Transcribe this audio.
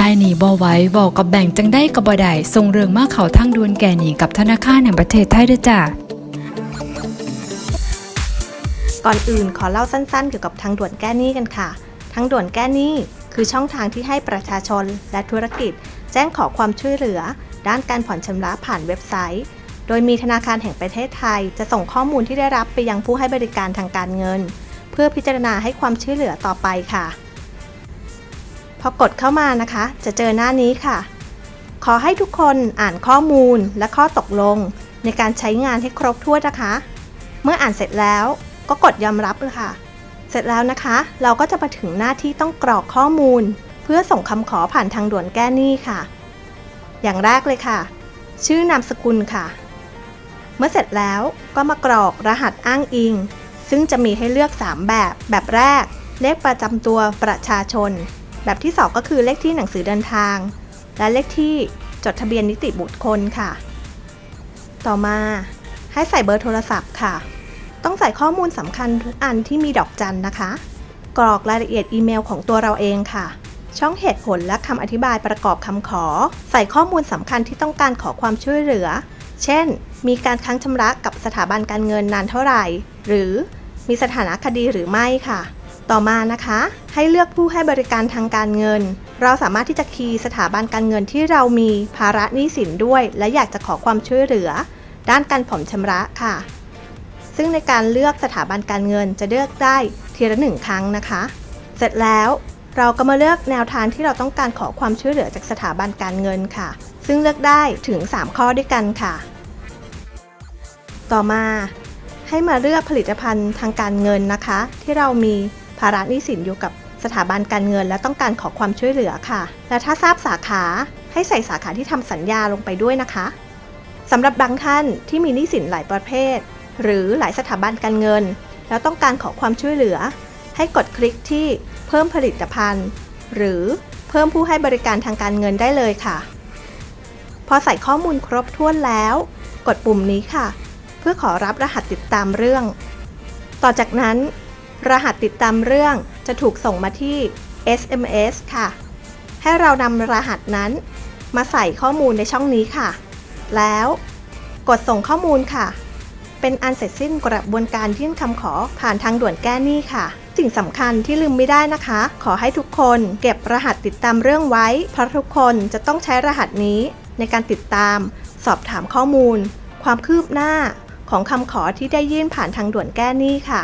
จ่ายหนี้บ่ไหว้บอกกับแบ่งจังได้กับบ่ได้ส่งเรื่องมาเขาทางด่วนแก่หนี้กับธนาคารแห่งประเทศไทยด้อจ้าก่อนอื่นขอเล่าสั้นๆ เกี่ยวกับทางด่วนแก้หนี้กันค่ะ ทางด่วนแก้หนี้คือช่องทางที่ให้ประชาชนและธุรกิจ แจ้งขอความช่วยเหลือ ด้านการผ่อนชำระผ่านเว็บไซต์ โดยมีธนาคารแห่งประเทศไทย จะส่งข้อมูลที่ได้รับไปยังผู้ให้บริการทางการเงิน เพื่อพิจารณาให้ความช่วยเหลือต่อไปค่ะ อกดเข้ามานะคะ จะเจอหน้านี้ค่ะ ขอให้ทุกคนอ่านข้อมูลและข้อตกลง ในการใช้งานให้ครบถ้วนนะคะ เมื่ออ่านเสร็จแล้วก็กดยอมรับเลยค่ะ เสร็จแล้วนะคะ เราก็จะมาถึงหน้าที่ต้องกรอกข้อมูล เพื่อส่งคำขอผ่านทางด่วนแก้หนี้ค่ะ อย่างแรกเลยค่ะ ชื่อนามสกุลค่ะ เมื่อเสร็จแล้วก็มากรอกรหัสอ้างอิง ซึ่งจะมีให้เลือก 3 แบบ แบบแรก เลขประจำตัวประชาชน แบบที่ 2 ก็คือเลขที่หนังสือเดินทาง และเลขที่จดทะเบียนนิติบุคคลค่ะ ต่อมาให้ใส่เบอร์โทรศัพท์ค่ะ ต้องใส่ข้อมูลสำคัญทุกอันที่มีดอกจันนะคะ กรอกรายละเอียดอีเมลของตัวเราเองค่ะ ช่องเหตุผลและคำอธิบายประกอบคำขอ ใส่ข้อมูลสำคัญที่ต้องการขอความช่วยเหลือ เช่น มีการค้างชำระกับสถาบันการเงินนานเท่าไหร่ หรือมีสถานะคดีหรือไม่ค่ะ ต่อมานะคะ ให้เลือกผู้ให้บริการทางการเงิน เราสามารถที่จะคีย์สถาบันการเงินที่เรามีภาระหนี้สินด้วย และอยากจะขอความช่วยเหลือ ด้านการผ่อนชำระค่ะ ซึ่งในการเลือกสถาบันการเงินจะเลือกได้ทีละหนึ่งครั้งนะคะ เสร็จแล้วเราก็มาเลือกแนวทางที่เราต้องการขอความช่วยเหลือจากสถาบันการเงินค่ะ ซึ่งเลือกได้ถึง 3 ข้อด้วยกันค่ะ ต่อมาให้มาเลือกผลิตภัณฑ์ทางการเงินนะคะ ที่เรามี ภาระหนี้สินอยู่กับสถาบันการเงินและต้องการขอความช่วยเหลือค่ะ และถ้าทราบสาขาให้ใส่สาขาที่ทำสัญญาลงไปด้วยนะคะสำหรับบางท่านที่มีหนี้สินหลายประเภท หรือหลายสถาบันการเงิน แล้วต้องการขอความช่วยเหลือ ให้กดคลิกที่เพิ่มผลิตภัณฑ์ หรือเพิ่มผู้ให้บริการทางการเงินได้เลยค่ะ พอใส่ข้อมูลครบถ้วนแล้ว กดปุ่มนี้ค่ะ เพื่อขอรับรหัสติดตามเรื่อง ต่อจากนั้น รหัสติดตามเรื่องจะถูกส่งมาที่ SMS ค่ะ ให้เรานำรหัสนั้น มาใส่ข้อมูลในช่องนี้ค่ะ แล้วกดส่งข้อมูลค่ะ เป็นอันเสร็จสิ้นกระบวนการยื่นคำขอผ่านทางด่วนแก้หนี้ค่ะ สิ่งสำคัญที่ลืมไม่ได้นะคะ ขอให้ทุกคนเก็บรหัสติดตามเรื่องไว้ เพราะทุกคนจะต้องใช้รหัสนี้ ในการติดตาม สอบถามข้อมูล ความคืบหน้าของคำขอที่ได้ยื่นผ่านทางด่วนแก้หนี้ค่ะ